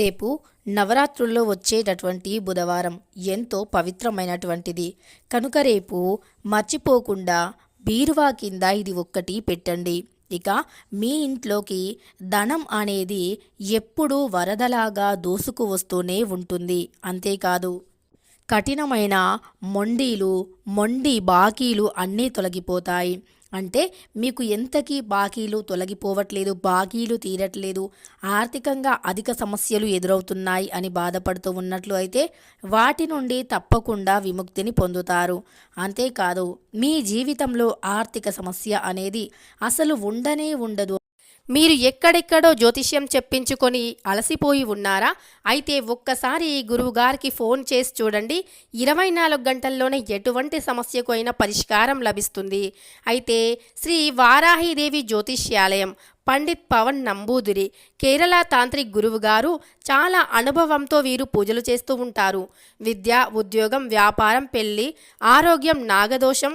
రేపు నవరాత్రుల్లో వచ్చేటటువంటి బుధవారం ఎంతో పవిత్రమైనటువంటిది. కనుక రేపు మర్చిపోకుండా బీరువా కింద ఇది ఒక్కటి పెట్టండి. ఇక మీ ఇంట్లోకి ధనం అనేది ఎప్పుడూ వరదలాగా దూసుకు వస్తూనే ఉంటుంది. అంతేకాదు కఠినమైన మొండీలు మొండి బాకీలు అన్నీ తొలగిపోతాయి. అంటే మీకు ఎంతకీ బాకీలు తొలగిపోవట్లేదు బాకీలు తీరట్లేదు ఆర్థికంగా అధిక సమస్యలు ఎదురవుతున్నాయి అని బాధపడుతూ ఉన్నట్లు అయితే వాటి నుండి తప్పకుండా విముక్తిని పొందుతారు. అంతేకాదు మీ జీవితంలో ఆర్థిక సమస్య అనేది అసలు ఉండనే ఉండదు. మీరు ఎక్కడెక్కడో జ్యోతిష్యం చెప్పించుకొని అలసిపోయి ఉన్నారా? అయితే ఒక్కసారి ఈ గురువుగారికి ఫోన్ చేసి చూడండి. ఇరవై నాలుగు గంటల్లోనే ఎటువంటి సమస్యకు అయినా పరిష్కారం లభిస్తుంది. అయితే శ్రీ వారాహిదేవి జ్యోతిష్యాలయం పండిత్ పవన్ నంబూదిరి కేరళ తాంత్రిక్ గురువు గారు చాలా అనుభవంతో వీరు పూజలు చేస్తూ ఉంటారు. విద్య ఉద్యోగం వ్యాపారం పెళ్ళి ఆరోగ్యం నాగదోషం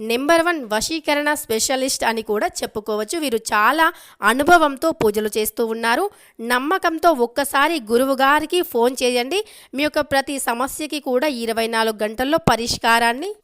నెంబర్ వన్ వశీకరణ స్పెషలిస్ట్ అని కూడా చెప్పుకోవచ్చు. వీరు చాలా అనుభవంతో పూజలు చేస్తూ ఉన్నారు. నమ్మకంతో ఒక్కసారి గురువు గారికి ఫోన్ చేయండి. మీ యొక్క ప్రతి సమస్యకి కూడా ఇరవై నాలుగు గంటల్లో పరిష్కారాన్ని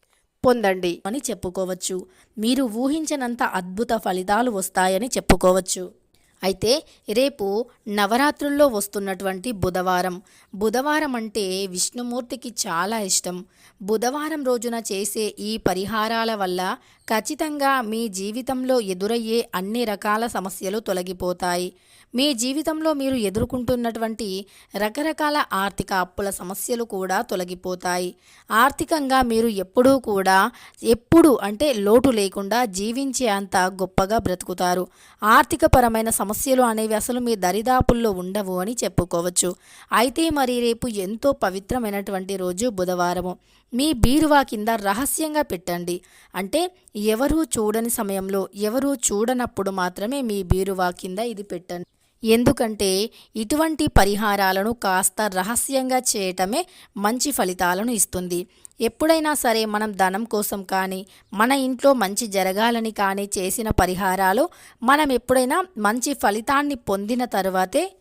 పొందండి అని చెప్పుకోవచ్చు. మీరు ఊహించినంత అద్భుత ఫలితాలు వస్తాయని చెప్పుకోవచ్చు. అయితే రేపు నవరాత్రుల్లో వస్తున్నటువంటి బుధవారం. బుధవారం అంటే విష్ణుమూర్తికి చాలా ఇష్టం. బుధవారం రోజున చేసే ఈ పరిహారాల వల్ల ఖచ్చితంగా మీ జీవితంలో ఎదురయ్యే అన్ని రకాల సమస్యలు తొలగిపోతాయి. మీ జీవితంలో మీరు ఎదుర్కొంటున్నటువంటి రకరకాల ఆర్థిక అప్పుల సమస్యలు కూడా తొలగిపోతాయి. ఆర్థికంగా మీరు ఎప్పుడూ కూడా ఎప్పుడు అంటే లోటు లేకుండా జీవించే అంత గొప్పగా బ్రతుకుతారు. ఆర్థికపరమైన సమస్య సమస్యలు అనేవి అసలు మీ దరిదాపుల్లో ఉండవు అని చెప్పుకోవచ్చు. అయితే మరి రేపు ఎంతో పవిత్రమైనటువంటి రోజు బుధవారము. మీ బీరువా కింద రహస్యంగా పెట్టండి. అంటే ఎవరూ చూడని సమయంలో ఎవరూ చూడనప్పుడు మాత్రమే మీ బీరువా కింద ఇది పెట్టండి. ఎందుకంటే ఇటువంటి పరిహారాలను కాస్త రహస్యంగా చేయటమే మంచి ఫలితాలను ఇస్తుంది. ఎప్పుడైనా సరే మనం ధనం కోసం కానీ మన ఇంట్లో మంచి జరగాలని కానీ చేసిన పరిహారాలు మనం ఎప్పుడైనా మంచి ఫలితాన్ని పొందిన తరువాతే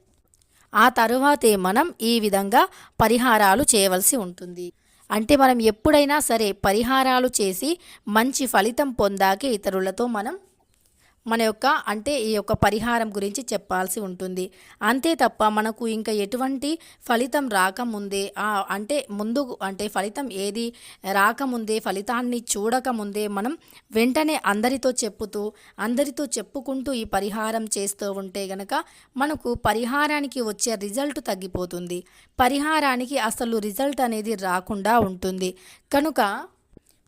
ఆ తరువాతే మనం ఈ విధంగా పరిహారాలు చేయవలసి ఉంటుంది. అంటే మనం ఎప్పుడైనా సరే పరిహారాలు చేసి మంచి ఫలితం పొందాకే ఇతరులతో మనం మన యొక్క అంటే ఈ యొక్క పరిహారం గురించి చెప్పాల్సి ఉంటుంది. అంతే తప్ప మనకు ఇంకా ఎటువంటి ఫలితం రాకముందే ఆ అంటే ముందు అంటే ఫలితం ఏది రాకముందే ఫలితాన్ని చూడకముందే మనం వెంటనే అందరితో చెప్పుతూ అందరితో చెప్పుకుంటూ ఈ పరిహారం చేస్తూ ఉంటే గనక మనకు పరిహారానికి వచ్చే రిజల్ట్ తగ్గిపోతుంది. పరిహారానికి అసలు రిజల్ట్ అనేది రాకుండా ఉంటుంది. కనుక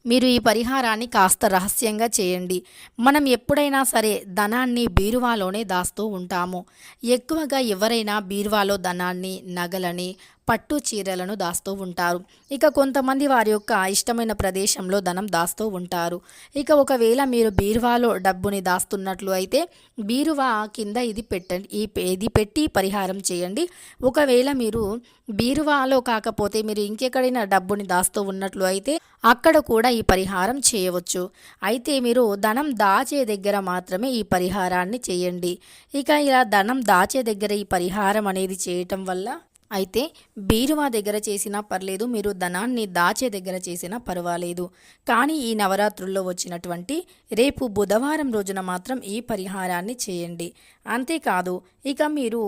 మీరు ఈ పరిహారాన్ని కాస్త రహస్యంగా చేయండి. మనం ఎప్పుడైనా సరే ధనాన్ని బీరువాలోనే దాస్తూ ఉంటాము. ఎక్కువగా ఎవరైనా బీరువాలో ధనాన్ని నగలని పట్టు చీరలను దాస్తూ ఉంటారు. ఇక కొంతమంది వారి యొక్క ఇష్టమైన ప్రదేశంలో ధనం దాస్తూ ఉంటారు. ఇక ఒకవేళ మీరు బీరువాలో డబ్బుని దాస్తున్నట్లు అయితే బీరువా కింద ఇది పెట్టండి ఈ ఇది పెట్టి పరిహారం చేయండి. ఒకవేళ మీరు బీరువాలో కాకపోతే మీరు ఇంకెక్కడైనా డబ్బుని దాస్తూ ఉన్నట్లు అయితే అక్కడ కూడా ఈ పరిహారం చేయవచ్చు. అయితే మీరు ధనం దాచే దగ్గర మాత్రమే ఈ పరిహారాన్ని చేయండి. ఇక ఇలా ధనం దాచే దగ్గర ఈ పరిహారం అనేది చేయటం వల్ల అయితే బీరువా దగ్గర చేసినా పర్లేదు మీరు ధనాన్ని దాచే దగ్గర చేసినా పర్వాలేదు. కానీ ఈ నవరాత్రుల్లో వచ్చినటువంటి రేపు బుధవారం రోజున మాత్రం ఈ పరిహారాన్ని చేయండి. అంతేకాదు ఇక మీరు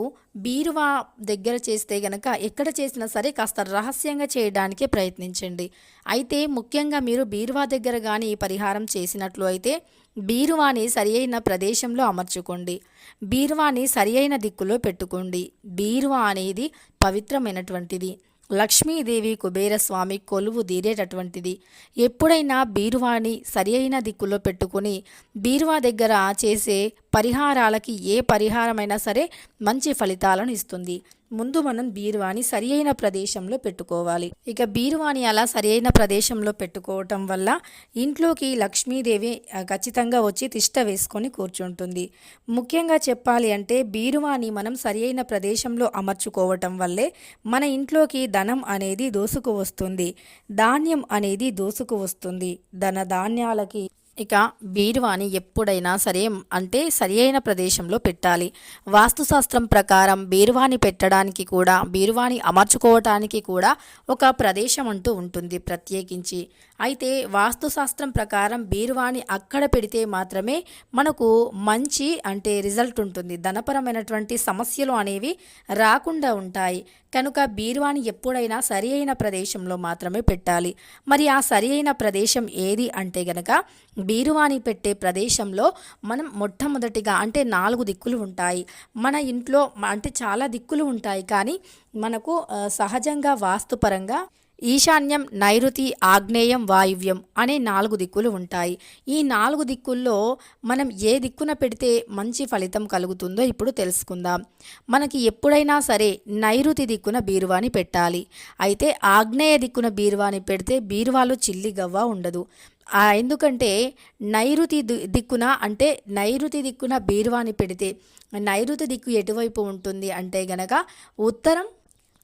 బీరువా దగ్గర చేస్తే గనక ఎక్కడ చేసినా సరే కాస్త రహస్యంగా చేయడానికే ప్రయత్నించండి. అయితే ముఖ్యంగా మీరు బీరువా దగ్గర కానీ ఈ పరిహారం చేసినట్లు అయితే బీరువాని సరి అయిన ప్రదేశంలో అమర్చుకోండి. బీరువాని సరి అయిన దిక్కులో పెట్టుకోండి. బీరువా అనేది పవిత్రమైనటువంటిది. లక్ష్మీదేవి కుబేరస్వామి కొలువు తీరేటటువంటిది. ఎప్పుడైనా బీరువాని సరి అయిన దిక్కులో పెట్టుకుని బీరువా దగ్గర చేసే పరిహారాలకి ఏ పరిహారమైనా సరే మంచి ఫలితాలను ఇస్తుంది. ముందు మనం బీరువాని సరి అయిన ప్రదేశంలో పెట్టుకోవాలి. ఇక బీరువాని అలా సరి అయిన ప్రదేశంలో పెట్టుకోవటం వల్ల ఇంట్లోకి లక్ష్మీదేవి ఖచ్చితంగా వచ్చి తిష్ట వేసుకొని కూర్చుంటుంది. ముఖ్యంగా చెప్పాలి అంటే బీరువాని మనం సరి అయిన ప్రదేశంలో అమర్చుకోవటం వల్లే మన ఇంట్లోకి ధనం అనేది దోసుకు వస్తుంది. ధాన్యం అనేది దోసుకు వస్తుంది. ధన ధాన్యాలకి ఇక బీరువాని ఎప్పుడైనా సరే అంటే సరి అయిన ప్రదేశంలో పెట్టాలి. వాస్తుశాస్త్రం ప్రకారం బీరువాని పెట్టడానికి కూడా బీరువాని అమర్చుకోవటానికి కూడా ఒక ప్రదేశం అంటూ ఉంటుంది. ప్రత్యేకించి అయితే వాస్తుశాస్త్రం ప్రకారం బీరువాని అక్కడ పెడితే మాత్రమే మనకు మంచి అంటే రిజల్ట్ ఉంటుంది. ధనపరమైనటువంటి సమస్యలు అనేవి రాకుండా ఉంటాయి. కనుక బీరువాని ఎప్పుడైనా సరి అయిన ప్రదేశంలో మాత్రమే పెట్టాలి. మరి ఆ సరి అయిన ప్రదేశం ఏది అంటే గనక బీరువాని పెట్టే ప్రదేశంలో మనం మొట్టమొదటిగా అంటే నాలుగు దిక్కులు ఉంటాయి. మన ఇంట్లో అంటే చాలా దిక్కులు ఉంటాయి. కానీ మనకు సహజంగా వాస్తుపరంగా ఈశాన్యం నైరుతి ఆగ్నేయం వాయువ్యం అనే నాలుగు దిక్కులు ఉంటాయి. ఈ నాలుగు దిక్కుల్లో మనం ఏ దిక్కున పెడితే మంచి ఫలితం కలుగుతుందో ఇప్పుడు తెలుసుకుందాం. మనకి ఎప్పుడైనా సరే నైరుతి దిక్కున బీరువాని పెట్టాలి. అయితే ఆగ్నేయ దిక్కున బీరువాని పెడితే బీరువాలో చిల్లి గవ్వ ఉండదు. ఎందుకంటే నైరుతి దిక్కున అంటే నైరుతి దిక్కున బీరువాని పెడితే నైరుతి దిక్కు ఎటువైపు ఉంటుంది అంటే గనక ఉత్తరం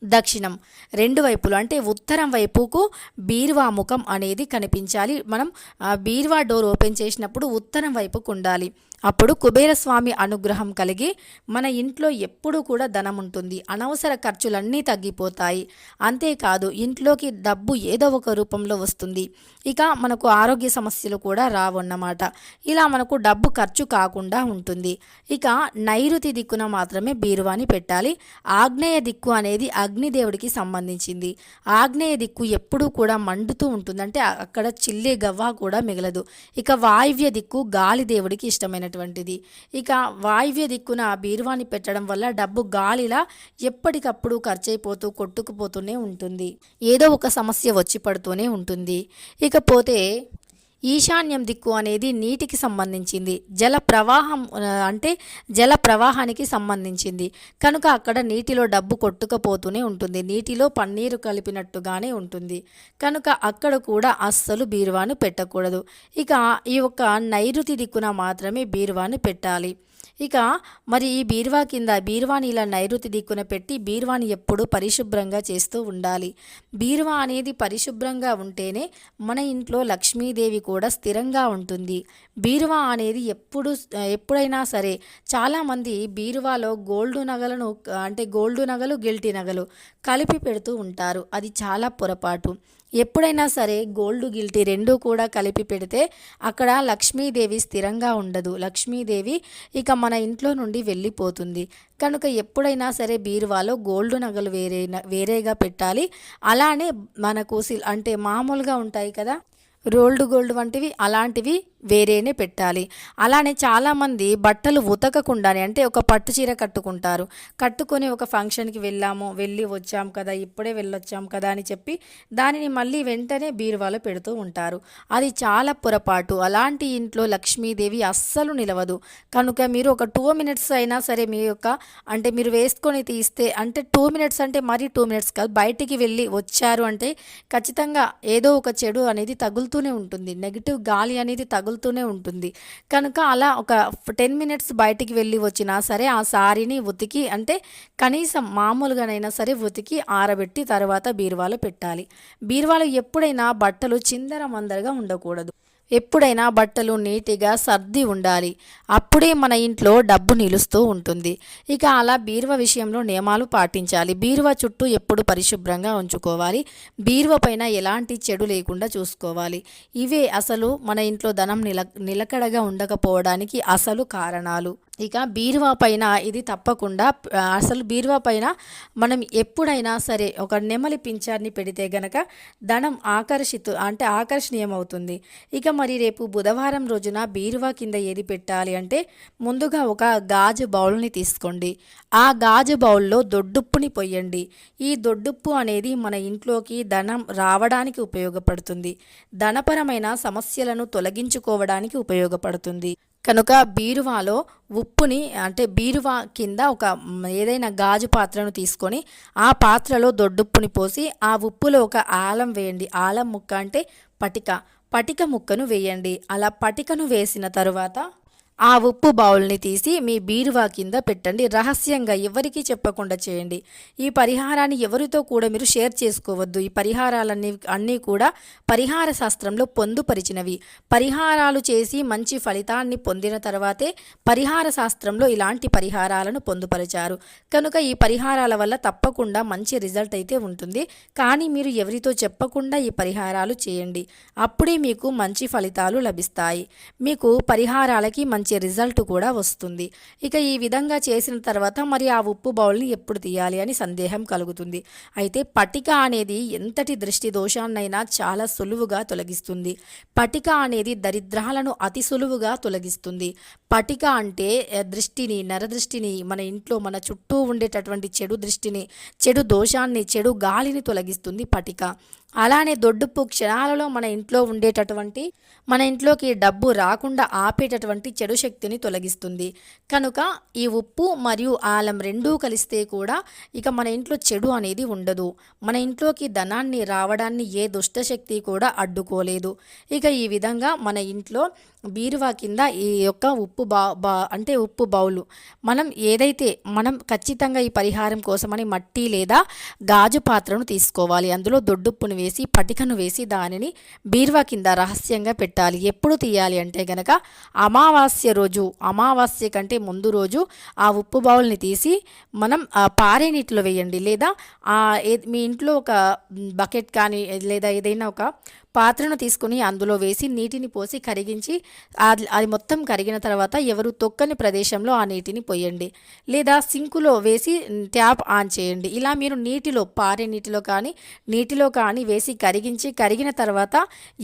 దక్షిణం. రెండు వైపులు అంటే ఉత్తరం వైపుకు బీర్వా ముఖం అనేది కనిపించాలి. మనం బీర్వా బీరువా డోర్ ఓపెన్ చేసినప్పుడు ఉత్తరం వైపుకు ఉండాలి. అప్పుడు కుబేరస్వామి అనుగ్రహం కలిగి మన ఇంట్లో ఎప్పుడూ కూడా ధనం ఉంటుంది. అనవసర ఖర్చులన్నీ తగ్గిపోతాయి. అంతేకాదు ఇంట్లోకి డబ్బు ఏదో ఒక రూపంలో వస్తుంది. ఇక మనకు ఆరోగ్య సమస్యలు కూడా రావన్నమాట. ఇలా మనకు డబ్బు ఖర్చు కాకుండా ఉంటుంది. ఇక నైరుతి దిక్కున మాత్రమే బీరువాని పెట్టాలి. ఆగ్నేయ దిక్కు అనేది అగ్నిదేవుడికి సంబంధించింది. ఆగ్నేయ దిక్కు ఎప్పుడూ కూడా మండుతూ ఉంటుందంటే అక్కడ చిల్లే గవ్వ కూడా మిగలదు. ఇక వాయువ్య దిక్కు గాలి దేవుడికి ఇష్టమైన అనేటువంటిది ఇక వాయువ్య దిక్కున బీరువాని పెట్టడం వల్ల డబ్బు గాలిలా ఎప్పటికప్పుడు ఖర్చయిపోతూ కొట్టుకుపోతూనే ఉంటుంది. ఏదో ఒక సమస్య వచ్చి పడుతూనే ఉంటుంది. ఇకపోతే ఈశాన్యం దిక్కు అనేది నీటికి సంబంధించింది. జల ప్రవాహం అంటే జల ప్రవాహానికి సంబంధించింది. కనుక అక్కడ నీటిలో డబ్బు కొట్టుకపోతూనే ఉంటుంది. నీటిలో పన్నీరు కలిపినట్టుగానే ఉంటుంది. కనుక అక్కడ కూడా అస్సలు బీరువాను పెట్టకూడదు. ఇక ఈ యొక్క నైరుతి దిక్కున మాత్రమే బీరువాను పెట్టాలి. ఇక మరి ఈ బీరువా కింద బీరువాని ఇలా నైరుతి దిక్కున పెట్టి బీరువాని ఎప్పుడూ పరిశుభ్రంగా చేస్తూ ఉండాలి. బీరువా అనేది పరిశుభ్రంగా ఉంటేనే మన ఇంట్లో లక్ష్మీదేవి కూడా స్థిరంగా ఉంటుంది. బీరువా అనేది ఎప్పుడు ఎప్పుడైనా సరే చాలామంది బీరువాలో గోల్డ్ నగలను అంటే గోల్డ్ నగలు గిల్టీ నగలు కలిపి పెడుతూ ఉంటారు. అది చాలా పొరపాటు. ఎప్పుడైనా సరే గోల్డ్ గిల్టీ రెండూ కూడా కలిపి పెడితే అక్కడ లక్ష్మీదేవి స్థిరంగా ఉండదు. లక్ష్మీదేవి ఇక మన ఇంట్లో నుండి వెళ్ళిపోతుంది. కనుక ఎప్పుడైనా సరే బీరువాలో గోల్డ్ నగలు వేరే వేరేగా పెట్టాలి. అలానే మనకు సిల్ అంటే మామూలుగా ఉంటాయి కదా రోల్డ్ గోల్డ్ వంటివి అలాంటివి వేరేనే పెట్టాలి. అలానే చాలామంది బట్టలు ఉతకకుండానే అంటే ఒక పట్టు చీర కట్టుకుంటారు. కట్టుకొని ఒక ఫంక్షన్కి వెళ్ళాము వెళ్ళి వచ్చాం కదా ఇప్పుడే వెళ్ళొచ్చాం కదా అని చెప్పి దానిని మళ్ళీ వెంటనే బీరువాలో పెడుతూ ఉంటారు. అది చాలా పొరపాటు. అలాంటి ఇంట్లో లక్ష్మీదేవి అస్సలు నిలవదు. కనుక మీరు ఒక టూ మినిట్స్ అయినా సరే మీ యొక్క అంటే మీరు వేసుకొని తీస్తే అంటే టూ మినిట్స్ అంటే మరీ టూ మినిట్స్ కాదు బయటికి వెళ్ళి వచ్చారు అంటే ఖచ్చితంగా ఏదో ఒక చెడు అనేది తగులుతూనే ఉంటుంది. నెగిటివ్ గాలి అనేది తగులుతూనే ఉంటుంది. కనుక అలా ఒక టెన్ మినిట్స్ బయటికి వెళ్ళి వచ్చినా సరే ఆ సారీని ఉతికి అంటే కనీసం మామూలుగానైనా సరే ఉతికి ఆరబెట్టి తర్వాత బీరువాలో పెట్టాలి. బీరువాలో ఎప్పుడైనా బట్టలు చిందర మందరగా ఉండకూడదు. ఎప్పుడైనా బట్టలు నీటిగా సర్ది ఉండాలి. అప్పుడే మన ఇంట్లో డబ్బు నిలుస్తూ ఉంటుంది. ఇక అలా బీరువా విషయంలో నియమాలు పాటించాలి. బీరువా చుట్టూ ఎప్పుడు పరిశుభ్రంగా ఉంచుకోవాలి. బీరువా పైన ఎలాంటి చెడు లేకుండా చూసుకోవాలి. ఇవే అసలు మన ఇంట్లో ధనం నిల నిలకడగా ఉండకపోవడానికి అసలు కారణాలు. ఇక బీరువా పైన ఇది తప్పకుండా అసలు బీరువా పైన మనం ఎప్పుడైనా సరే ఒక నెమలి పింఛార్ని పెడితే గనక ధనం ఆకర్షితు అంటే ఆకర్షణీయం అవుతుంది ఇక మరి రేపు బుధవారం రోజున బీరువా కింద ఏది పెట్టాలి అంటే ముందుగా ఒక గాజు బౌల్ని తీసుకోండి. ఆ గాజు బౌల్లో దొడ్డుప్పుని పొయ్యండి. ఈ దొడ్డుప్పు అనేది మన ఇంట్లోకి ధనం రావడానికి ఉపయోగపడుతుంది. ధనపరమైన సమస్యలను తొలగించుకోవడానికి ఉపయోగపడుతుంది. కనుక బీరువాలో ఉప్పుని అంటే బీరువా కింద ఒక ఏదైనా గాజు పాత్రను తీసుకొని ఆ పాత్రలో దొడ్డుప్పుని పోసి ఆ ఉప్పులో ఒక ఆలం వేయండి. ఆలం ముక్క అంటే పటిక. పటిక ముక్కను వేయండి. అలా పటికను వేసిన తరువాత ఆ ఉప్పు బౌల్ని తీసి మీ బీరువా కింద పెట్టండి. రహస్యంగా ఎవరికీ చెప్పకుండా చేయండి. ఈ పరిహారాన్ని ఎవరితో కూడా మీరు షేర్ చేసుకోవద్దు. ఈ పరిహారాలన్నీ అన్నీ కూడా పరిహార శాస్త్రంలో పొందుపరిచినవి. పరిహారాలు చేసి మంచి ఫలితాన్ని పొందిన తర్వాతే పరిహార శాస్త్రంలో ఇలాంటి పరిహారాలను పొందుపరిచారు. కనుక ఈ పరిహారాల వల్ల తప్పకుండా మంచి రిజల్ట్ అయితే ఉంటుంది. కానీ మీరు ఎవరితో చెప్పకుండా ఈ పరిహారాలు చేయండి. అప్పుడే మీకు మంచి ఫలితాలు లభిస్తాయి. మీకు పరిహారాలకి మంచి రిజల్ట్ కూడా వస్తుంది. ఇక ఈ విధంగా చేసిన తర్వాత మరి ఆ ఉప్పు బౌల్ని ఎప్పుడు తీయాలి అని సందేహం కలుగుతుంది. అయితే పటిక అనేది ఎంతటి దృష్టి దోషాన్నైనా చాలా సులువుగా తొలగిస్తుంది. పటిక అనేది దరిద్రాలను అతి సులువుగా తొలగిస్తుంది. పటిక అంటే దృష్టిని నరదృష్టిని మన ఇంట్లో మన చుట్టూ ఉండేటటువంటి చెడు దృష్టిని చెడు దోషాన్ని చెడు గాలిని తొలగిస్తుంది పటిక. అలానే దొడ్డుప్పు క్షణాలలో మన ఇంట్లో ఉండేటటువంటి మన ఇంట్లోకి డబ్బు రాకుండా ఆపేటటువంటి చెడు శక్తిని తొలగిస్తుంది. కనుక ఈ ఉప్పు మరియు ఆలం రెండూ కలిస్తే కూడా ఇక మన ఇంట్లో చెడు అనేది ఉండదు. మన ఇంట్లోకి ధనాన్ని రావడాన్ని ఏ దుష్ట శక్తి కూడా అడ్డుకోలేదు. ఇక ఈ విధంగా మన ఇంట్లో బీరువా కింద ఈ యొక్క ఉప్పు బా బా అంటే ఉప్పు బౌలు మనం ఏదైతే మనం ఖచ్చితంగా ఈ పరిహారం కోసమని మట్టి లేదా గాజు పాత్రను తీసుకోవాలి. అందులో దొడ్డుప్పును వేసి పటికను వేసి దానిని బీరువా కింద రహస్యంగా పెట్టాలి. ఎప్పుడు తీయాలి అంటే గనక అమావాస్య రోజు అమావాస్య కంటే ముందు రోజు ఆ ఉప్పు బౌల్ని తీసి మనం పారే నీటిలో వేయండి. లేదా మీ ఇంట్లో ఒక బకెట్ కానీ లేదా ఏదైనా ఒక పాత్రను తీసుకుని అందులో వేసి నీటిని పోసి కరిగించి అది అది మొత్తం కరిగిన తర్వాత ఎవరు తొక్కని ప్రదేశంలో ఆ నీటిని పోయండి. లేదా సింకులో వేసి ట్యాప్ ఆన్ చేయండి. ఇలా మీరు నీటిలో పారే నీటిలో కానీ నీటిలో కానీ వేసి కరిగించి కరిగిన తర్వాత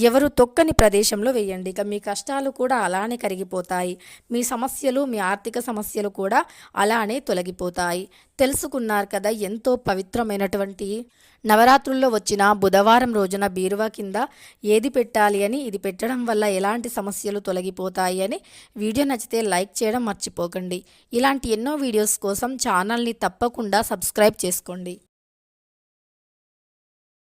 ఎవరు తొక్కని ప్రదేశంలో వేయండి. ఇక మీ కష్టాలు కూడా అలానే కరిగిపోతాయి. మీ సమస్యలు మీ ఆర్థిక సమస్యలు కూడా అలానే తొలగిపోతాయి. తెలుసుకున్నారు కదా ఎంతో పవిత్రమైనటువంటి నవరాత్రుల్లో వచ్చిన బుధవారం రోజున బీరువా కింద ఏది పెట్టాలి అని ఇది పెట్టడం వల్ల ఎలాంటి సమస్యలు తొలగిపోతాయి అని వీడియో నచ్చితే లైక్ చేయడం మర్చిపోకండి. ఇలాంటి ఎన్నో వీడియోస్ కోసం ఛానల్ని తప్పకుండా సబ్స్క్రైబ్ చేసుకోండి.